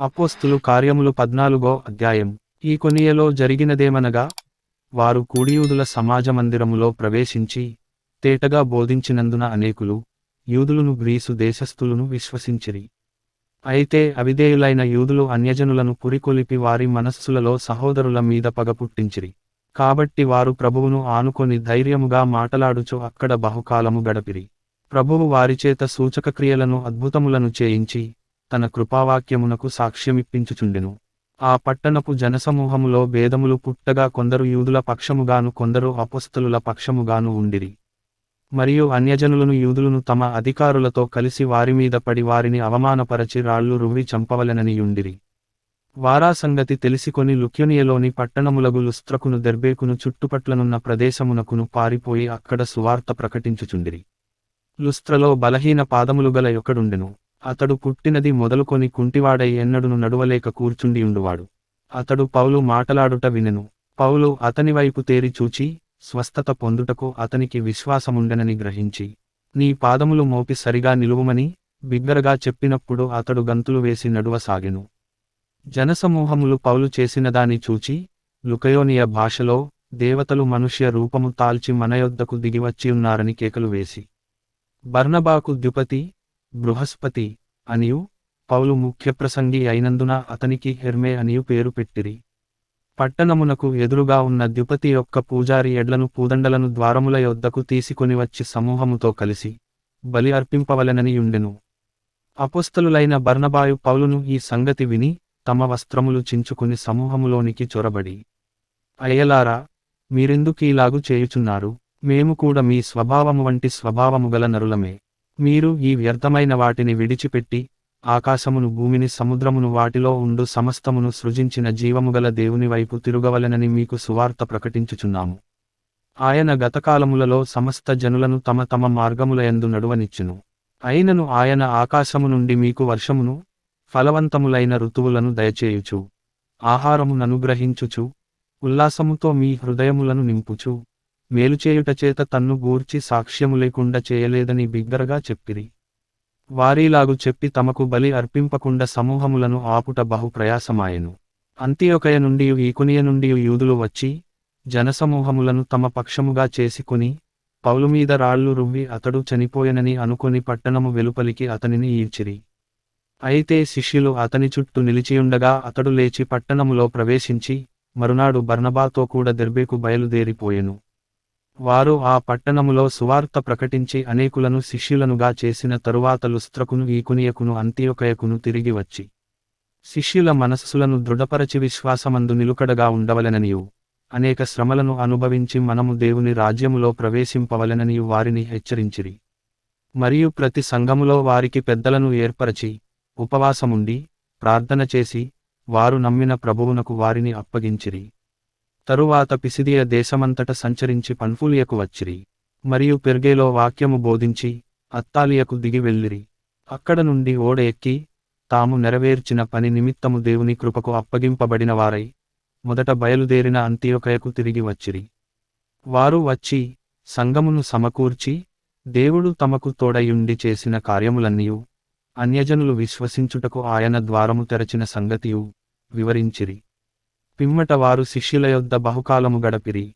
అపోస్తులు కార్యములు పద్నాలుగో అధ్యాయం. ఈ కొనియలో జరిగినదేమనగా వారు కూడియూదుల సమాజ మందిరములో ప్రవేశించి తేటగా బోధించినందున అనేకులు యూదులను గ్రీసు దేశస్థులను విశ్వసించిరి. అయితే అవిధేయులైన యూదులు అన్యజనులను పురికొలిపి వారి మనస్సులలో సహోదరుల మీద పగ పుట్టించిరి. కాబట్టి వారు ప్రభువును ఆనుకొని ధైర్యముగా మాటలాడుచు అక్కడ బహుకాలము గడపిరి. ప్రభువు వారిచేత సూచకక్రియలను అద్భుతములను చేయించి తన కృపావాక్యమునకు సాక్ష్యమిప్పించుచుండెను. ఆ పట్టణపు జనసమూహములో భేదములు పుట్టగా కొందరు యూదుల పక్షముగాను కొందరు అపస్తులుల పక్షముగాను ఉండిరి. మరియు అన్యజనులను యూదులను తమ అధికారులతో కలిసి వారి మీద పడి వారిని అవమానపరచి రాళ్ళు రువ్వి చంపవలెనని యుండిరి వారా సంగతి తెలిసికొని లుక్యునియలోని పట్టణములగు లుస్త్రకును దెర్బేకును చుట్టుపట్లనున్న ప్రదేశమునకును పారిపోయి అక్కడ సువార్త ప్రకటించుచుండిరి. లుస్త్రలో బలహీన పాదములు గల యొక్కడుండెను. అతడు పుట్టినది మొదలుకొని కుంటివాడై ఎన్నడును నడువలేక కూర్చుండియుండువాడు అతడు పౌలు మాటలాడుట వినెను. పౌలు అతని వైపు తేరి చూచి స్వస్థత పొందుటకు అతనికి విశ్వాసముండెనని గ్రహించి నీ పాదములు మోపి సరిగా నిలువమని బిగ్గరగా చెప్పినప్పుడు అతడు గంతులు వేసి నడువసాగెను. జనసమూహములు పౌలు చేసినదాని చూచి లుకయోనియ భాషలో దేవతలు మనుష్య రూపము తాల్చి మన యొద్దకు దిగివచ్చియున్నారని కేకలు వేసి బర్నబాకు ద్యుపతి బృహస్పతి అనియు పౌలు ముఖ్యప్రసంగి అయినందున అతనికి హెర్మే అనియు పేరు పెట్టిరి. పట్టణమునకు ఎదురుగా ఉన్న ద్యుపతి యొక్క పూజారి ఎడ్లను పూదండలను ద్వారముల యొద్దకు తీసుకొని వచ్చి సమూహముతో కలిసి బలి అర్పింపవలెనని యుండెను. అపుస్తలులైన బర్ణబాయు పౌలును ఈ సంగతి విని తమ వస్త్రములు చించుకుని సమూహములోనికి చొరబడి అయ్యలారా మీరెందుకీలాగు చేయుచున్నారు? మేము కూడా మీ స్వభావము వంటి స్వభావము గల నరులమే. మీరు ఈ వ్యర్థమైన వాటిని విడిచిపెట్టి ఆకాశమును భూమిని సముద్రమును వాటిలో ఉండు సమస్తమును సృజించిన జీవముగల దేవుని వైపు తిరుగవలెనని మీకు సువార్త ప్రకటించుచున్నాము. ఆయన గతకాలములలో సమస్త జనులను తమ తమ మార్గములయందు నడువనిచ్చును. అయినను ఆయన ఆకాశము నుండి మీకు వర్షమును ఫలవంతములైన ఋతువులను దయచేయుచు ఆహారముననుగ్రహించుచు ఉల్లాసముతో మీ హృదయములను నింపుచు మేలుచేయుటచేత తన్ను గూర్చి సాక్ష్యము లేకుండా చేయలేదని బిగ్గరగా చెప్పిరి. వారీలాగు చెప్పి తమకు బలి అర్పింపకుండా సమూహములను ఆపుట బహు ప్రయాసమాయెను అంత్యొకయ నుండి ఈకునియ నుండి యూదులు వచ్చి జనసమూహములను తమ పక్షముగా చేసుకుని పౌలు మీద రాళ్ళు రువ్వి అతడు చనిపోయెనని అనుకుని పట్టణము వెలుపలికి అతనిని ఈడ్చిరి. అయితే శిష్యులు అతని చుట్టూ నిలిచియుండగా అతడు లేచి పట్టణములో ప్రవేశించి మరునాడు బర్నబాతో కూడా దెర్బేకు బయలుదేరిపోయెను. వారు ఆ పట్టణములో సువార్త ప్రకటించి అనేకులను శిష్యులనుగా చేసిన తరువాత లుస్త్రకును ఈకునియకును అంత్యోకయకును తిరిగి వచ్చి శిష్యుల మనస్సులను దృఢపరచి విశ్వాసమందు నిలుకడగా ఉండవలెననియు. అనేక శ్రమలను అనుభవించి మనము దేవుని రాజ్యములో ప్రవేశింపవలెననియు వారిని హెచ్చరించిరి. మరియు ప్రతి సంఘములో వారికి పెద్దలను ఏర్పరచి ఉపవాసముండి ప్రార్థన చేసి వారు నమ్మిన ప్రభువునకు వారిని అప్పగించిరి. తరువాత పిసిదియ దేశమంతట సంచరించి పన్ఫూలియకు వచ్చిరి మరియు పెర్గేలో వాక్యము బోధించి అత్తాలియకు దిగి వెళ్ళిరి. అక్కడ నుండి ఓడ ఎక్కి తాము నెరవేర్చిన పని నిమిత్తము దేవుని కృపకు అప్పగింపబడిన వారై మొదట బయలుదేరిన అంత్యొకయకు తిరిగి వచ్చిరి. వారు వచ్చి సంగమును సమకూర్చి దేవుడు తమకు తోడయుండి చేసిన కార్యములన్నీయు అన్యజనులు విశ్వసించుటకు ఆయన ద్వారము తెరచిన సంగతియు వివరించిరి. పిమ్మట వారు శిష్యుల యొద్ద బహుకాలము గడపిరి.